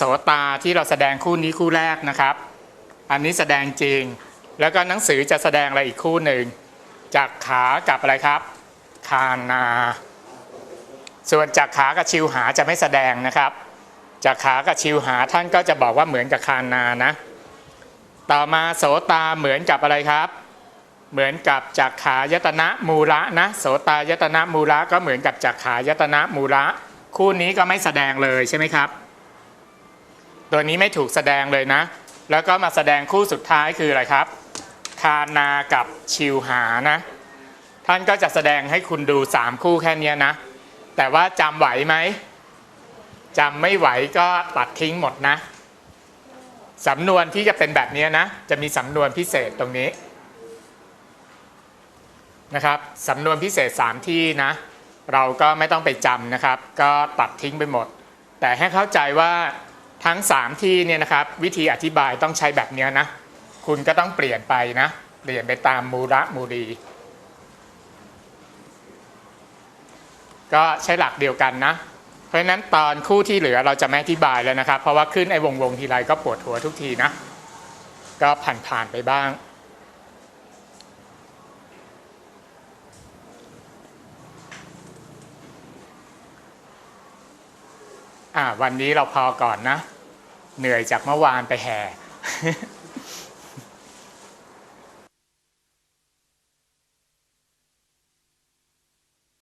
โสตาที่เราแสดงคู่นี้คู่แรกนะครับ อันนี้แสดงจริง แล้วก็หนังสือจะแสดงอะไรอีกคู่หนึ่ง จากขากับอะไรครับ คานา ส่วนจากขากับชิวหาจะไม่แสดงนะครับ จากขากับชิวหาท่านก็จะบอกว่าเหมือนกับคานานะ ต่อมาโสตาเหมือนกับอะไรครับ เหมือนกับจากขายตนะมูระนะ โสตายตนะมูระก็เหมือนกับจากขายตนะมูระคู่นี้ก็ไม่แสดงเลยใช่ไหมครับ ตัวนี้ไม่ถูกแสดงเลยนะ แล้วก็มาแสดงคู่สุดท้ายคืออะไรครับ คานากับชิวหานะ ท่านก็จะแสดงให้คุณดู 3 คู่แค่นี้นะ แต่ว่าจำไหวไหมจำไม่ไหวก็ตัดทิ้งหมดนะสำนวนที่จะเป็นแบบนี้นะ จะมีสำนวนพิเศษตรงนี้นะครับสำนวนพิเศษ 3 ที่นะ เราก็ไม่ต้องไปจำนะครับ ก็ตัดทิ้งไปหมด แต่ให้เข้าใจว่า ทั้ง 3 ที่เนี่ยนะครับ วิธีอธิบายต้องใช้แบบนี้นะ คุณก็ต้องเปลี่ยนไปนะ เปลี่ยนไปตามมูระมูรีก็ใช้หลักเดียวกันนะ เพราะฉะนั้นตอนคู่ที่เหลือเราจะไม่อธิบายแล้วนะครับ เพราะว่าขึ้นไอ้วงวงทีไรก็ปวดหัวทุกทีนะ ก็ผ่านผ่านไปบ้างอ่าวันนี้เราพอก่อนนะ เหนื่อยจากเมื่อวานไปแห่